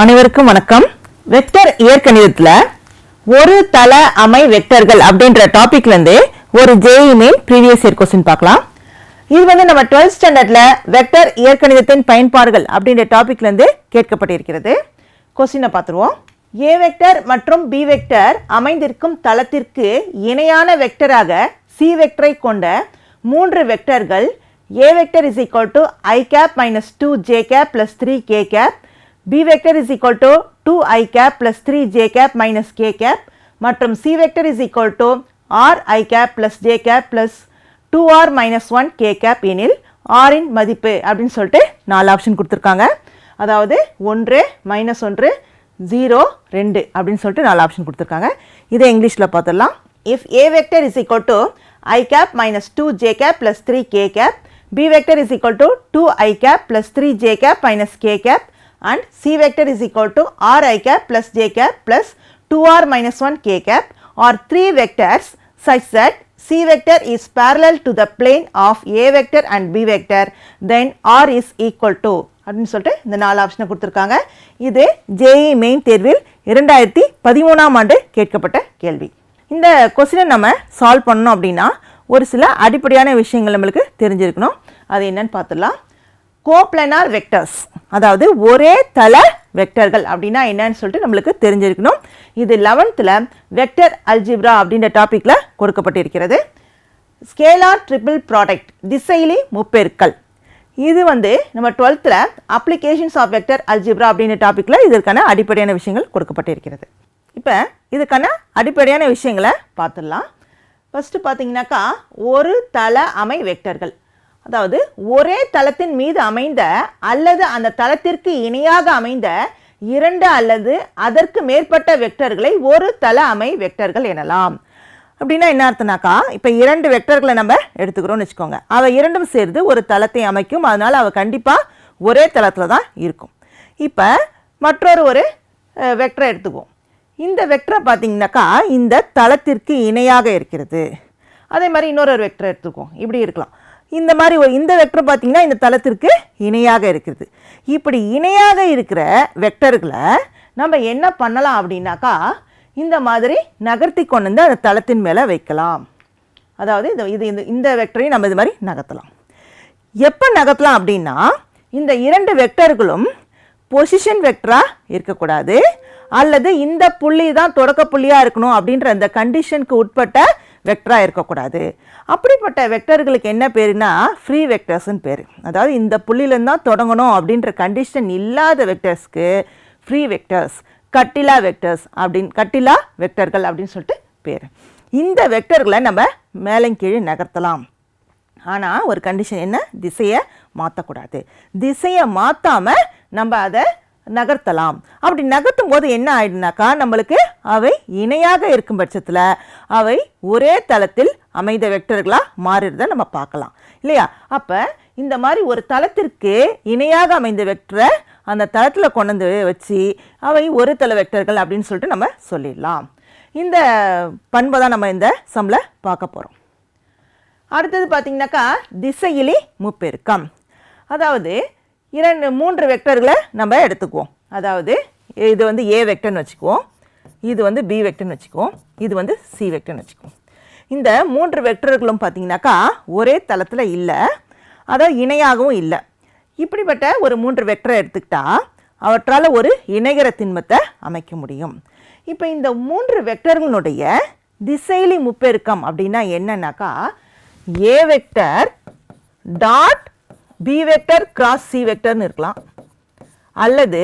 அனைவருக்கும் வணக்கம். வெக்டர் இயற்கணிதத்தில் ஒரு தல அமை வெக்டர்கள் அப்படின்ற டாபிக்லேருந்து ஒரு JEE main previous year question பார்க்கலாம். இது வந்து நம்ம டுவெல்த் ஸ்டாண்டர்டில் வெக்டர் இயற்கணிதத்தின் பயன்பாடுகள் அப்படின்ற டாபிக்லேருந்து கேட்கப்பட்டிருக்கிறது. கொஸ்டினை பார்த்துருவோம். ஏ வெக்டர் மற்றும் பி வெக்டர் அமைந்திருக்கும் தளத்திற்கு இணையான வெக்டராக சி வெக்டரை கொண்ட மூன்று வெக்டர்கள் A vector is equal to I cap minus two J cap plus three K cap B vector is equal to two I cap plus three J cap minus K cap மற்றும் C vector is equal to R I cap plus J cap plus two R minus one K cap எனில் ஆரின் மதிப்பு அப்படின்னு சொல்லிட்டு நாலு option கொடுத்துருக்காங்க. அதாவது ஒன்று மைனஸ் ஒன்று ஜீரோ ரெண்டு அப்படின்னு சொல்லிட்டு நாலு ஆப்ஷன் கொடுத்துருக்காங்க. இதை இங்கிலீஷில் பார்த்துடலாம். If A vector is equal to I cap minus two J cap plus three K cap B vector is equal to two I cap plus three J cap minus K cap and C vector is equal to R i cap plus j cap plus 2R minus 1 k cap or 3 vectors such that C vector is parallel to the plane of A vector and B vector. Then R is equal to அப்படின்னு சொல்லிட்டு இந்த நாலு ஆப்ஷனை கொடுத்துருக்காங்க. இது JE main தேர்வில் இரண்டாயிரத்தி பதிமூணாம் ஆண்டு கேட்கப்பட்ட கேள்வி. இந்த கொஸ்டினை நம்ம சால்வ் பண்ணோம் அப்படின்னா ஒரு சில அடிப்படையான விஷயங்கள் நம்மளுக்கு தெரிஞ்சிருக்கணும். அது என்னன்னு பார்த்துடலாம். Coplanar vectors. அதாவது ஒரே தள வெக்டர்கள் அப்படின்னா என்னன்னு சொல்லிட்டு நம்மளுக்கு தெரிஞ்சிருக்கணும். இது லெவன்த்தில் வெக்டர் அல்ஜிப்ரா அப்படின்ற டாப்பிக்கில் கொடுக்கப்பட்டிருக்கிறது. ஸ்கேலார் ட்ரிபிள் ப்ராடக்ட் திசையிலி முப்பெருக்கல். இது வந்து நம்ம டுவெல்த்தில் அப்ளிகேஷன்ஸ் ஆஃப் வெக்டர் அல்ஜிப்ரா அப்படின்ற டாப்பிக்கில் இதற்கான அடிப்படையான விஷயங்கள் கொடுக்கப்பட்டிருக்கிறது. இப்போ இதுக்கான அடிப்படையான விஷயங்களை பார்த்துடலாம். ஃபஸ்ட்டு பார்த்தீங்கன்னாக்கா ஒரு தள அமை வெக்டர்கள் அதாவது ஒரே தளத்தின் மீது அமைந்த அல்லது அந்த தளத்திற்கு இணையாக அமைந்த இரண்டு அல்லது அதற்கு மேற்பட்ட வெக்டர்களை ஒரு தள அமை வெக்டர்கள் எனலாம். அப்படின்னா என்ன அர்த்தம்னாக்கா இப்போ இரண்டு வெக்டர்களை நம்ம எடுத்துக்கிறோம்னு வச்சுக்கோங்க. அவள் இரண்டும் சேர்ந்து ஒரு தளத்தை அமைக்கும். அதனால் அவள் கண்டிப்பாக ஒரே தளத்தில் தான் இருக்கும். இப்போ மற்றொரு ஒரு வெக்டரை எடுத்துக்குவோம். இந்த வெக்டரை பார்த்தீங்கன்னாக்கா இந்த தளத்திற்கு இணையாக இருக்கிறது. அதே மாதிரி இன்னொரு ஒரு வெக்டர் எடுத்துக்குவோம். இப்படி இருக்கலாம். இந்த மாதிரி ஒரு இந்த வெக்டர் பார்த்தீங்கன்னா இந்த தளத்திற்கு இணையாக இருக்கிறது இப்படி இணையாக இருக்கிற வெக்டர்களை நம்ம என்ன பண்ணலாம் அப்படின்னாக்கா இந்த மாதிரி நகர்த்தி கொண்டு வந்து அந்த தளத்தின் மேலே வைக்கலாம். அதாவது இந்த இது இந்த இந்த வெக்டரையும் நம்ம இது மாதிரி நகர்த்தலாம். எப்போ நகர்த்தலாம் அப்படின்னா இந்த இரண்டு வெக்டர்களும் பொசிஷன் வெக்டராக இருக்கக்கூடாது. அல்லது இந்த புள்ளி தான் தொடக்க புள்ளியாக இருக்கணும் அப்படின்ற அந்த கண்டிஷனுக்கு உட்பட்ட வெக்டராக இருக்கக்கூடாது. அப்படிப்பட்ட வெக்டர்களுக்கு என்ன பேருனா ஃப்ரீ வெக்டர்ஸ்னு பேர். அதாவது இந்த புள்ளியிலேருந்து தான் தொடங்கணும் அப்படின்ற கண்டிஷன் இல்லாத வெக்டர்ஸ்க்கு ஃப்ரீ வெக்டர்ஸ் கட்டிலா வெக்டர்ஸ் அப்படின்னு கட்டிலா வெக்டர்கள் அப்படின்னு சொல்லிட்டு பேர். இந்த வெக்டர்களை நம்ம மேலங்கீழே கீழே நகர்த்தலாம். ஆனால் ஒரு கண்டிஷன் என்ன? திசையை மாற்றக்கூடாது திசையை மாற்றாமல் நம்ம அதை நகர்த்தலாம். அப்படி நகர்த்தும் போது என்ன ஆயிடுனாக்கா நம்மளுக்கு அவை இணையாக இருக்கும் பட்சத்தில் அவை ஒரே தளத்தில் அமைந்த வெக்டர்களாக மாறிடுறத நம்ம பார்க்கலாம். இல்லையா? அப்போ இந்த மாதிரி ஒரு தளத்திற்கு இணையாக அமைந்த வெக்டரை அந்த தளத்தில் கொண்டு வந்து வச்சு அவை ஒரு தள வெக்டர்கள் அப்படின்னு சொல்லிட்டு நம்ம சொல்லிடலாம். இந்த பண்பை தான் நம்ம இந்த சம்மில் பார்க்க போகிறோம் அடுத்தது பார்த்திங்கனாக்கா திசையிலி முப்பெருக்கம். அதாவது இரண்டு மூன்று வெக்டர்களை நம்ம எடுத்துக்குவோம். அதாவது இது வந்து ஏ வெக்டர்னு வச்சுக்குவோம். இது வந்து பி வெக்டர்னு வச்சுக்குவோம். இது வந்து சி வெக்டர்னு வச்சுக்குவோம். இந்த மூன்று வெக்டர்களும் பார்த்தீங்கன்னாக்கா ஒரே தளத்தில் இல்லை. அதாவது இணையாகவும் இல்லை. இப்படிப்பட்ட ஒரு மூன்று வெக்டரை எடுத்துக்கிட்டால் அவற்றால் ஒரு இணைகர திண்மத்தை அமைக்க முடியும். இப்போ இந்த மூன்று வெக்டர்களுடைய திசையிலி முப்பெருக்கம் அப்படின்னா என்னன்னாக்கா A vector dot B vector cross C வெக்டர்னு இருக்கலாம். அல்லது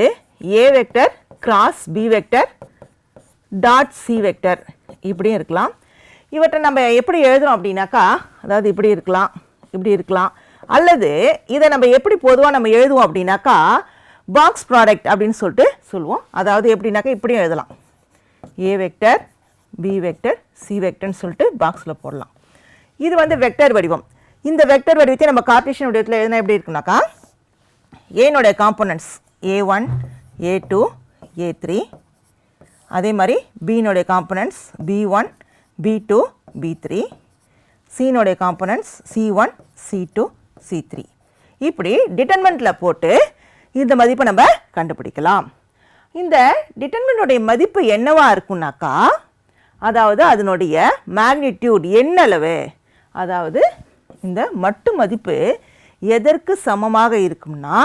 A vector cross B vector dot C vector இப்படியும் இருக்கலாம். இவற்றை நம்ம எப்படி எழுதுறோம் அப்படின்னாக்கா அதாவது இப்படி இருக்கலாம் இப்படி இருக்கலாம். அல்லது இதை நம்ம எப்படி பொதுவாக நம்ம எழுதுவோம் அப்படின்னாக்கா பாக்ஸ் ப்ராடக்ட் அப்படின்னு சொல்லிட்டு சொல்லுவோம். அதாவது எப்படின்னாக்கா இப்படியும் எழுதலாம். A vector B vector C வெக்டர்னு சொல்லிட்டு பாக்ஸில் போடலாம். இது வந்து வெக்டர் வடிவம். இந்த வெக்டர் வடிவத்தை நம்ம கார்டேஷியன் வடிவத்தில் எதுனா எப்படி இருக்குனாக்கா ஏனுடைய components A one A two A three அதே மாதிரி பீனுடைய components B one B two B three சீனுடைய components C one C two C three இப்படி டிட்டர்மெண்ட்டில் போட்டு இந்த மதிப்பை நம்ம கண்டுபிடிக்கலாம். இந்த டிட்டர்மெண்ட்டுடைய மதிப்பு என்னவாக இருக்கும்னாக்கா அதாவது அதனுடைய மேக்னிடியூட் என்னளவு அதாவது இந்த மட்டு மதிப்பு எதற்கு சமமாக இருக்கும்னா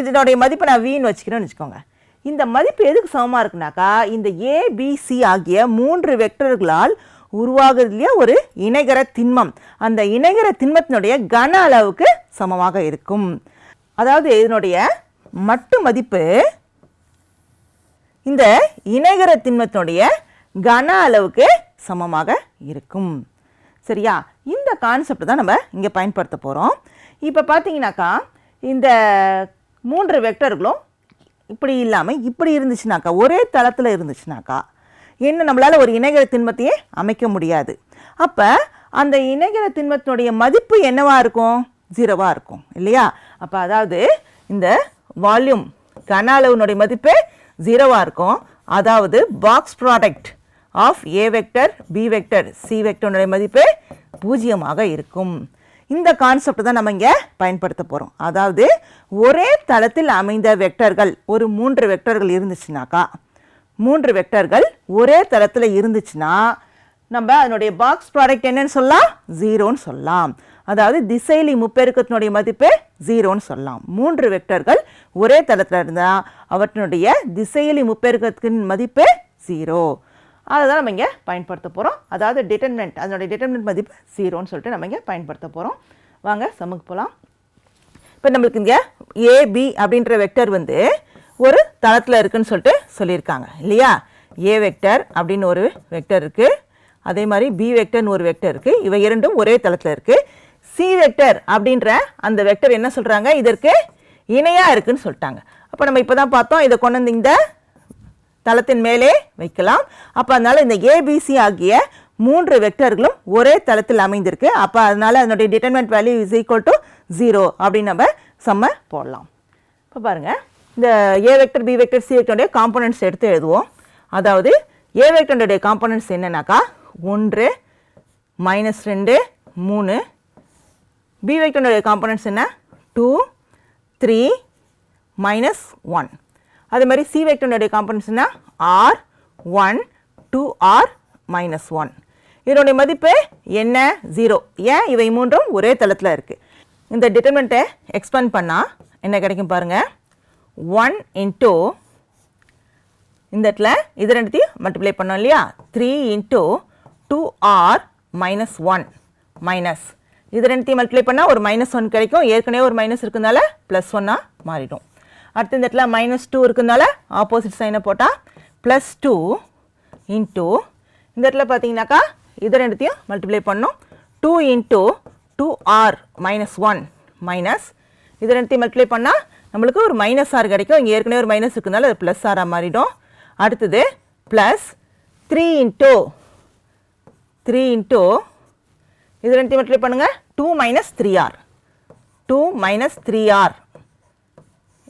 இதனுடைய மதிப்பை நான் வீண் வச்சுக்கிறேன்னு வச்சுக்கோங்க. இந்த மதிப்பு எதுக்கு சமமாக இருக்குனாக்கா இந்த ஏபிசி ஆகிய மூன்று வெக்டர்களால் உருவாகுது இல்லையா? ஒரு இணைகர திண்மம். அந்த இணைகர திண்மத்தினுடைய கன அளவுக்கு சமமாக இருக்கும். அதாவது இதனுடைய மட்டு மதிப்பு இந்த இணைகர திண்மத்தினுடைய கன அளவுக்கு சமமாக இருக்கும். சரியா? இந்த கான்செப்ட் தான் நம்ம இங்கே பயன்படுத்த போகிறோம் இப்போ பார்த்தீங்கன்னாக்கா இந்த மூன்று வெக்டர்களும் இப்படி இல்லாமல் இப்படி இருந்துச்சுனாக்கா ஒரே தளத்தில் இருந்துச்சுனாக்கா என்ன நம்மளால் ஒரு இணைகர திண்மத்தையே அமைக்க முடியாது. அப்போ அந்த இணைகர திண்மத்தினுடைய மதிப்பு என்னவாக இருக்கும்? ஜீரோவாக இருக்கும் இல்லையா? அப்போ அதாவது இந்த வால்யூம் கன அளவுனுடைய மதிப்பு ஜீரோவாக இருக்கும். அதாவது box product of A vector B vector C வெக்டருடைய மதிப்பு பூஜ்ஜியமாக இருக்கும். இந்த கான்செப்ட் தான் நம்ம இங்கே பயன்படுத்த போகிறோம் அதாவது ஒரே தளத்தில் அமைந்த வெக்டர்கள் ஒரு மூன்று வெக்டர்கள் இருந்துச்சுனாக்கா மூன்று வெக்டர்கள் ஒரே தளத்தில் இருந்துச்சுன்னா நம்ம அதனுடைய பாக்ஸ் ப்ராடக்ட் என்னன்னு சொல்லலாம்? ஜீரோன்னு சொல்லலாம். அதாவது திசையிலி முப்பெருக்கத்தினுடைய மதிப்பு ஜீரோன்னு சொல்லலாம். மூன்று வெக்டர்கள் ஒரே தளத்தில் இருந்தால் அவற்றினுடைய திசையிலி முப்பெருக்கத்தின் மதிப்பு ஜீரோ அதை தான் நம்ம இங்கே பயன்படுத்த போகிறோம் அதாவது டிட்டர்மினன்ட் அதனுடைய டிட்டர்மினன்ட் மதிப்பு ஜீரோன்னு சொல்லிட்டு நம்ம இங்கே பயன்படுத்த போகிறோம் வாங்க சமுக்கு போகலாம் இப்போ நம்மளுக்கு இங்கே ஏபி அப்படின்ற வெக்டர் வந்து ஒரு தளத்தில் இருக்குதுன்னு சொல்லிட்டு சொல்லியிருக்காங்க. இல்லையா? ஏ வெக்டர் அப்படின்னு ஒரு வெக்டர் இருக்குது அதே மாதிரி பி வெக்டர்னு ஒரு வெக்டர் இருக்குது இவை இரண்டும் ஒரே தளத்தில் இருக்குது சி வெக்டர் அப்படின்ற அந்த வெக்டர் என்ன சொல்கிறாங்க இதற்கு இணையாக இருக்குன்னு சொல்லிட்டாங்க. அப்போ நம்ம இப்போ தான் பார்த்தோம் இதை கொண்டு வந்து இந்த தளத்தின் மேலே வைக்கலாம். அப்போ அதனால் இந்த ஏபிசி ஆகிய மூன்று வெக்டர்களும் ஒரே தளத்தில் அமைந்திருக்கு. அப்போ அதனால் அதனுடைய determinant value is equal to zero அப்படின்னு நம்ம செம்ம போடலாம். இப்போ பாருங்கள் இந்த A vector B vector C வெக்டருடைய components எடுத்து எழுதுவோம். அதாவது ஏ வெக்டருடைய காம்போனன்ட்ஸ் என்னன்னாக்கா? ஒன்று மைனஸ் ரெண்டு மூணு. பி வெக்டருடைய காம்போனன்ட்ஸ் என்ன? டூ த்ரீ மைனஸ் ஒன் அதே மாதிரி C வெக்டருடைய components R one two R minus one இதனுடைய மதிப்பு என்ன? ஜீரோ ஏன் இவை மூன்றும் ஒரே தளத்தில் இருக்குது இந்த டிட்டர்மெண்ட்டை எக்ஸ்பேண்ட் பண்ணால் என்ன கிடைக்கும் பாருங்கள் ஒன் இன்ட்டு இந்த இடத்துல இது ரெண்டுத்தையும் மல்டிப்ளை பண்ணோம் இல்லையா? Three into two R minus one minus இது ரெண்டுத்தையும் மல்டிப்ளை பண்ணால் ஒரு மைனஸ் ஒன் கிடைக்கும். ஏற்கனவே ஒரு மைனஸ் இருக்கிறதுனால ப்ளஸ் ஒன்னாக மாறிடும். அடுத்து இந்த இடத்துல மைனஸ் டூ இருக்கிறதுனால ஆப்போசிட் சைனை போட்டால் ப்ளஸ் டூ இன்ட்டு இந்த இடத்துல பார்த்தீங்கன்னாக்கா இது ரெண்டுத்தையும் மல்டிப்ளை பண்ணோம் two into two R minus one minus இது ரெண்டுத்தையும் மல்டிப்ளை பண்ணால் நம்மளுக்கு ஒரு மைனஸ் ஆர் கிடைக்கும். இங்கே ஏற்கனவே ஒரு மைனஸ் இருக்கிறதுனால அது ப்ளஸ் ஆராக மாறிடும். அடுத்தது plus three into three into இது ரெண்டுத்தையும் மல்டிப்ளை பண்ணுங்கள் two minus three R two minus three R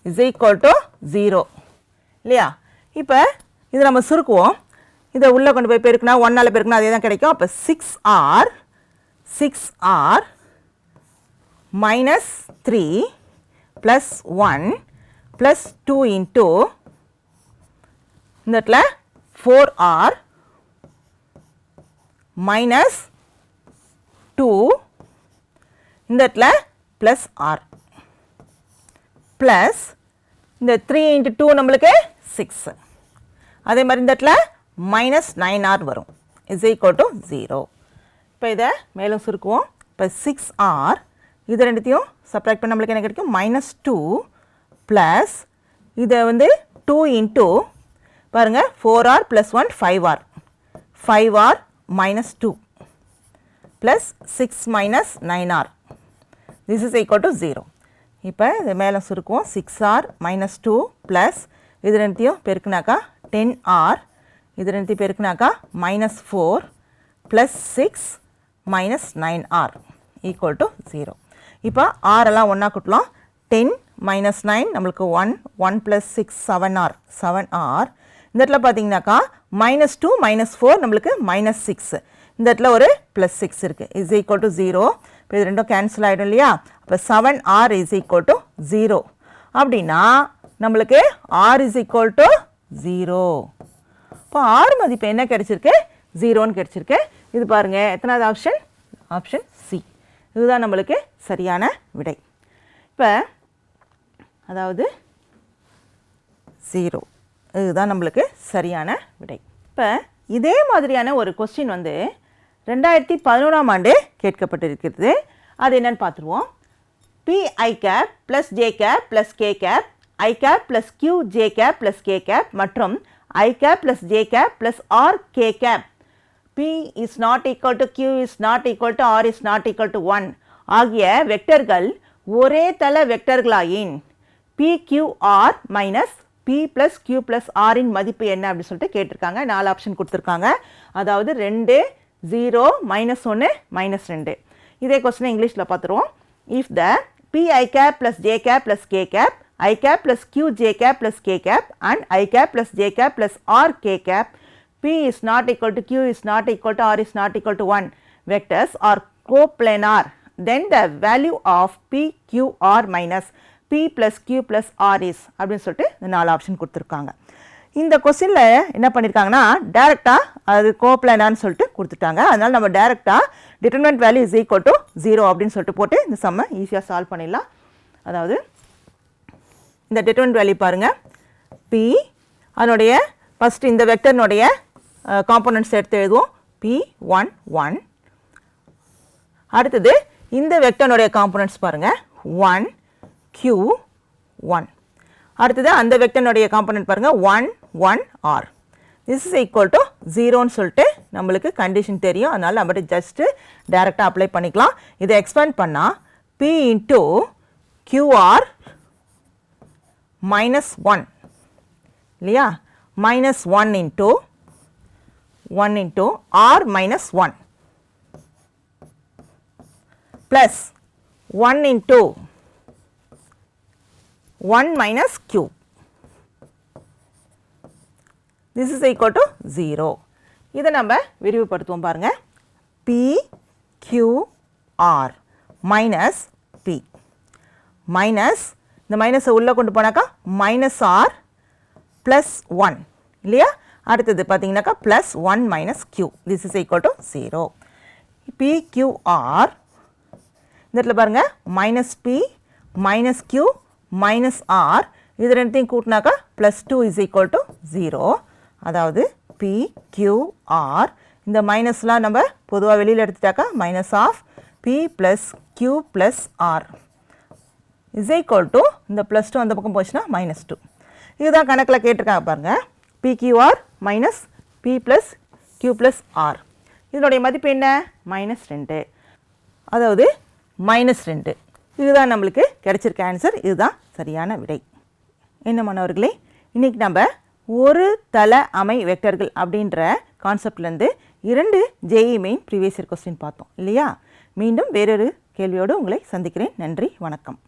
is equal to zero இல்லையா? இப்போ இதை நம்ம சுருக்குவோம். இதை உள்ளே கொண்டு போய் பெருக்குனா ஒன்னால் பெருக்குனா அதே தான் கிடைக்கும். அப்போ six R six R minus three plus one plus two into இந்த இடத்துல ஃபோர் ஆர் மைனஸ் டூ இந்த இடத்துல ப்ளஸ் ஆர் ப்ளஸ் இந்த த்ரீ இன்ட்டு டூ நம்மளுக்கு சிக்ஸ் அதே மாதிரி இந்த இடத்துல மைனஸ் நைன் ஆர் வரும். இஸ் ஈக்குவல் டு ஜீரோ இப்போ இதை மேலும் சுருக்குவோம். இப்போ சிக்ஸ் ஆர் இது ரெண்டுத்தையும் சப்ராக்ட் பண்ண நம்மளுக்கு என்ன கிடைக்கும்? மைனஸ் டூ ப்ளஸ் இதை வந்து டூ இன்ட்டு பாருங்கள் four R plus one five R five R minus two plus six minus nine R this is equal to zero இப்போ இது மேலே சுருக்குவோம். Six R minus two plus இது ரெண்டுத்தையும் பெருக்குனாக்கா டென் ஆர் இது ரெண்டுத்தையும் பெருக்குனாக்கா minus four plus six minus nine R equal to zero இப்போ ஆரெல்லாம் ஒன்றா கூட்டலாம். டென் மைனஸ் நைன் நம்மளுக்கு one one plus six seven R seven R இந்த இடத்துல பார்த்தீங்கன்னாக்கா மைனஸ் டூ மைனஸ் ஃபோர் நம்மளுக்கு மைனஸ் சிக்ஸ் இந்த இடத்துல ஒரு ப்ளஸ் சிக்ஸ் இருக்குது இஸ் ஈக்குவல் டு ஜீரோ இப்போ இது ரெண்டும் கேன்சல் ஆகிடும் இல்லையா? அப்போ seven R is equal to zero அப்படின்னா நம்மளுக்கு R is equal to zero இப்போ ஆர் மதிப்பு என்ன கிடச்சிருக்கு? ஜீரோன்னு கிடச்சிருக்கு. இது பாருங்கள் எத்தனாவது ஆப்ஷன் ஆப்ஷன் சி இதுதான் நம்மளுக்கு சரியான விடை. இப்போ அதாவது ஜீரோ இதுதான் நம்மளுக்கு சரியான விடை. இப்போ இதே மாதிரியான ஒரு கொஸ்டின் வந்து ரெண்டாயிரத்தி பதினோராம் ஆண்டு கேட்கப்பட்டிருக்கிறது. அது என்னன்னு பார்த்துருவோம். P I cap plus J cap plus K cap I cap plus Q J cap plus K cap மற்றும் I cap plus J cap plus R K cap P is not equal to Q is not equal to R is not equal to one ஆகிய வெக்டர்கள் ஒரே தள வெக்டர்களாயின் P PQR minus P plus Q plus ஆரின் மதிப்பு என்ன அப்படின்னு சொல்லிட்டு கேட்டிருக்காங்க. நாலு ஆப்ஷன் கொடுத்துருக்காங்க. அதாவது ரெண்டு ஜீரோ மைனஸ் ஒன்று மைனஸ் ரெண்டு இதே கொஸ்டினை இங்கிலீஷில் பார்த்துருவோம். If the P I cap plus J cap plus K cap I cap plus Q J cap plus K cap and I cap plus J cap plus R K cap P is not equal to Q is not equal to R is not equal to one vectors are coplanar then the value of P Q R minus P plus Q plus R is அப்படின்னு சொல்லிட்டு இந்த நாலு option கொடுத்துருக்காங்க. இந்த கொஸ்டினில் என்ன பண்ணியிருக்காங்கன்னா டேரெக்டாக அது கோப்ளானான்னு சொல்லிட்டு கொடுத்துட்டாங்க. அதனால் நம்ம டேரெக்டாக determinant value is equal to zero அப்படின்னு சொல்லிட்டு போட்டு இந்த சம்மை ஈஸியாக சால்வ் பண்ணிடலாம். அதாவது இந்த டிட்டர்மெண்ட் வேல்யூ பாருங்கள் பி அதனுடைய ஃபஸ்ட்டு இந்த வெக்டர்னுடைய காம்போனன்ட்ஸ் எடுத்து எழுதுவோம். பி ஒன் ஒன் அடுத்தது இந்த வெக்டர்னுடைய காம்போனன்ட்ஸ் பாருங்கள் ஒன் கியூ ஒன் அடுத்தது அந்த வெக்டனுடைய காம்போனன்ட் பாருங்கள் one one R this is equal to ஜீரோன்னு சொல்லிட்டு நம்மளுக்கு கண்டிஷன் தெரியும். அதனால் நம்மகிட்ட ஜஸ்ட்டு டைரெக்டாக அப்ளை பண்ணிக்கலாம். இதை எக்ஸ்பேண்ட் பண்ணால் P into QR minus one இல்லையா? Minus one into one into R minus one plus one into one minus Q this is equal to zero இதை நம்ம விரிவுபடுத்துவோம் பாருங்கள் P Q R minus P minus இந்த மைனஸை உள்ளே கொண்டு போனாக்கா மைனஸ் ஆர் ப்ளஸ் ஒன் இல்லையா? அடுத்தது பார்த்தீங்கன்னாக்கா plus one minus Q this is equal to zero PQR இந்த இடத்துல பாருங்கள் minus P minus Q minus R இது ரெண்டுத்தையும் கூட்டினாக்கா plus two is equal to zero அதாவது பி கியூ ஆர் இந்த மைனஸ்லாம் நம்ம பொதுவாக வெளியில் எடுத்துட்டாக்கா minus of P plus Q plus R is equal to இந்த ப்ளஸ் டூ அந்த பக்கம் போச்சுன்னா மைனஸ் டூ இதுதான் கணக்கில் கேட்டிருக்காங்க பாருங்கள் PQR minus P plus Q plus R இதனுடைய மதிப்பு என்ன? மைனஸ் ரெண்டு. அதாவது மைனஸ் ரெண்டு. இதுதான் நம்மளுக்கு கிடைச்சிருக்க ஆன்சர் இதுதான் சரியான விடை. என்ன மாணவர்களே இன்றைக்கி நம்ம ஒரு தல அமை வெக்டர்கள் அப்படின்ற கான்செப்ட்லேருந்து இரண்டு JEE main previous year question பார்த்தோம் இல்லையா? மீண்டும் வேறொரு கேள்வியோடு உங்களை சந்திக்கிறேன். நன்றி வணக்கம்.